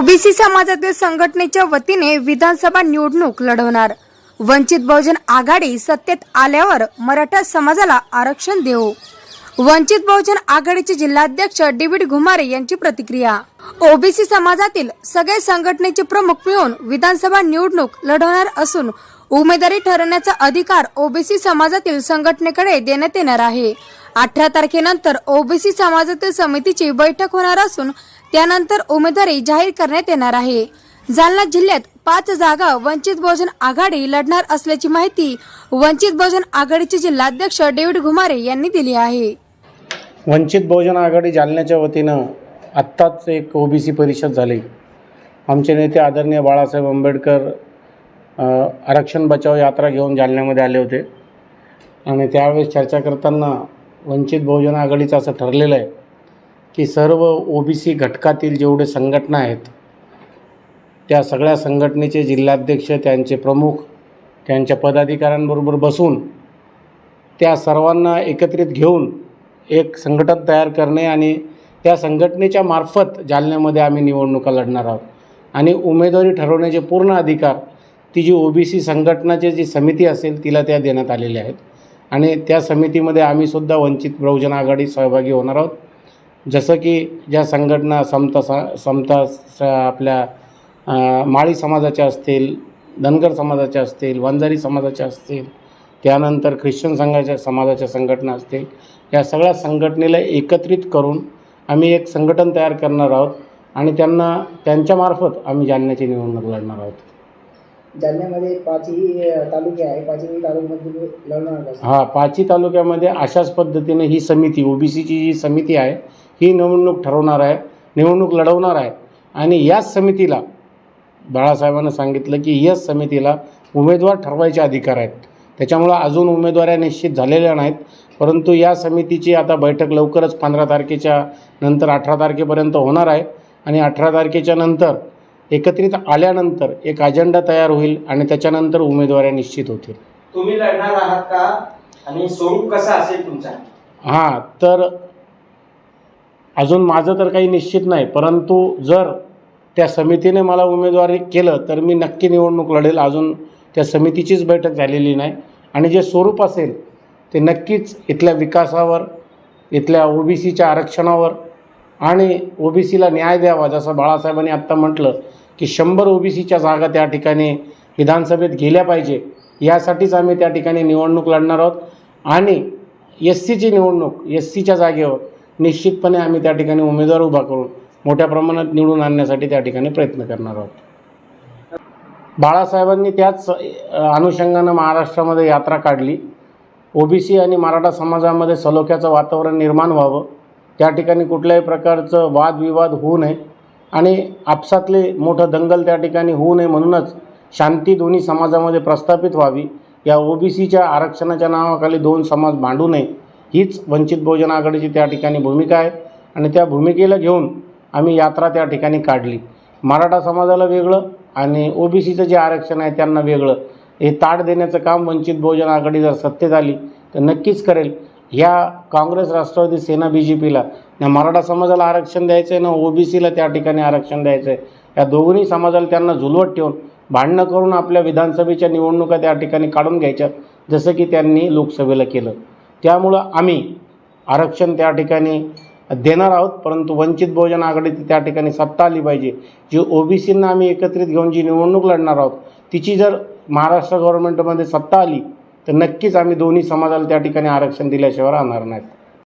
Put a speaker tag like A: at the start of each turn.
A: OBC समाजातील संघटनेच्या वतीने विधानसभा निवडणूक लढवणार. वंचित बहुजन आघाडी सत्तेत आल्यावर मराठा समाजाला आरक्षण देऊ. वंचित बहुजन आघाडीचे जिल्हाध्यक्ष डेव्हिड घुमारे यांची प्रतिक्रिया. ओबीसी समाजातील सगळे संघटनेचे प्रमुख मिळून विधानसभा निवडणूक लढवणार असून उमेदवारी ठरवण्याचा अधिकार ओबीसी समाजातील संघटनेकडे देण्यात येणार आहे. अठरा तारखेनंतर ओबीसी समाजातील समितीची बैठक होणार असून त्यानंतर उमेदवारी जाहीर करण्यात येणार आहे. जालना जिल्ह्यात पाच जागा वंचित बहुजन आघाडी लढणार असल्याची माहिती वंचित बहुजन आघाडीचे जिल्हाध्यक्ष डेव्हिड घुमारे यांनी दिली आहे.
B: वंचित बहुजन आघाडी जालन्याच्या वतीनं आत्ताच एक ओबीसी परिषद झाली. आमचे नेते आदरणीय बाळासाहेब आंबेडकर आरक्षण बचाव यात्रा घेऊन जालन्यामध्ये आले होते. आणि त्यावेळेस चर्चा करताना वंचित बहुजन आघाडीचं असं ठरलेलं आहे की सर्व ओ बी सी घटकातील जेवढे संघटना आहेत त्या सगळ्या संघटनेचे जिल्हाध्यक्ष त्यांचे प्रमुख त्यांच्या पदाधिकाऱ्यांबरोबर बसून त्या सर्वांना एकत्रित घेऊन एक संघटन तयार करणे आणि त्या संघटनेच्या मार्फत जालन्यामध्ये आम्ही निवडणुका लढणार आहोत. आणि उमेदवारी ठरवण्याचे पूर्ण अधिकार ती जी सी संघटनाची जी समिती असेल तिला त्या देण्यात आलेल्या आहेत. आणि त्या समितीमध्ये आम्हीसुद्धा वंचित बहुजन आघाडी सहभागी होणार आहोत. जसं की ज्या संघटना समता सा समता स आपल्या माळी समाजाच्या असतील धनगर समाजाच्या असतील वंजारी समाजाच्या असतील त्यानंतर ख्रिश्चन संघाच्या समाजाच्या संघटना असतील या सगळ्या संघटनेला एकत्रित करून आम्ही एक संघटन तयार करणार आहोत आणि त्यांना त्यांच्यामार्फत आम्ही जालन्याची निवडणूक लढणार आहोत.
C: जालन्यामध्ये पाचही तालुके आहे. पाचही तालुक्यामध्ये लढणार
B: हा पाचही तालुक्यामध्ये अशाच पद्धतीने ही समिती ओबीसीची जी समिती आहे ही निवडणूक ठरवणार आहे निवडणूक लढवणार आहे. आणि याच समितीला बाळासाहेबांना सांगितलं की याच समितीला उमेदवार ठरवायचे अधिकार आहेत. त्याच्यामुळं अजून उमेदवाऱ्या निश्चित झालेल्या नाहीत. परंतु या समितीची आता बैठक लवकरच पंधरा तारखेच्या नंतर अठरा तारखेपर्यंत होणार आहे. आणि अठरा तारखेच्या नंतर एकत्रित आल्यानंतर एक अजेंडा तयार होईल आणि त्याच्यानंतर उमेदवाऱ्या निश्चित होतील.
D: तुम्ही लढणार आहात का? आणि स्वरूप कसा असेल तुमचा?
B: हां तर अजून माझं तर काही निश्चित नाही परंतु जर त्या समितीने मला उमेदवारी केलं तर मी नक्की निवडणूक लढेल. अजून त्या समितीचीच बैठक झालेली नाही. आणि जे स्वरूप असेल ते नक्कीच इथल्या विकासावर इथल्या ओबीसीच्या आरक्षणावर आणि ओबीसीला न्याय द्यावा जसं बाळासाहेबांनी आत्ता म्हटलं की शंभर ओबीसीच्या जागा त्या ठिकाणी विधानसभेत गेल्या पाहिजे यासाठीच आम्ही त्या ठिकाणी निवडणूक लढणार आहोत. आणि एस सीची निवडणूक एस सीच्या जागेवर निश्चितपणे आम्ही त्या ठिकाणी उमेदवार उभा करून मोठ्या प्रमाणात निवडून आणण्यासाठी त्या ठिकाणी प्रयत्न करणार आहोत. बाळासाहेबांनी त्याच अनुषंगानं महाराष्ट्रामध्ये यात्रा काढली. ओबीसी आणि मराठा समाजामध्ये सलोख्याचं वातावरण निर्माण व्हावं. त्या ठिकाणी कुठल्याही प्रकारचं वादविवाद होऊ नये. आणि आपसातले मोठं दंगल त्या ठिकाणी होऊ नये म्हणूनच शांती दोन्ही समाजामध्ये प्रस्थापित व्हावी. या ओबीसीच्या आरक्षणाच्या नावाखाली दोन समाज मांडू नये. हीच वंचित बहुजन आघाडीची त्या ठिकाणी भूमिका आहे. आणि त्या भूमिकेला घेऊन आम्ही यात्रा त्या ठिकाणी काढली. मराठा समाजाला वेगळं आणि ओबीसीचं जे आरक्षण आहे त्यांना वेगळं. हे ताट देण्याचं काम वंचित बहुजन आघाडी जर सत्तेत आली तर नक्कीच करेल. ह्या काँग्रेस राष्ट्रवादी सेना बी जे पीला ना मराठा समाजाला आरक्षण द्यायचं आहे ना ओबीसीला त्या ठिकाणी आरक्षण द्यायचं आहे या दोन्ही समाजाला त्यांना झुलवत ठेवून भांडणं करून आपल्या विधानसभेच्या निवडणुका त्या ठिकाणी काढून घ्यायच्या जसं की त्यांनी लोकसभेला केलं. त्यामुळं आम्ही आरक्षण त्या ठिकाणी देणार आहोत परंतु वंचित बहुजन आघाडीची त्या ठिकाणी सत्ता आली पाहिजे. जी ओबीसींना आम्ही एकत्रित घेऊन जी निवडणूक लढणार आहोत तिची जर महाराष्ट्र गव्हर्नमेंटमध्ये सत्ता आली तर नक्कीच आम्ही दोन्ही समाजाला त्या ठिकाणी आरक्षण दिल्याशिवाय राहणार नाहीत.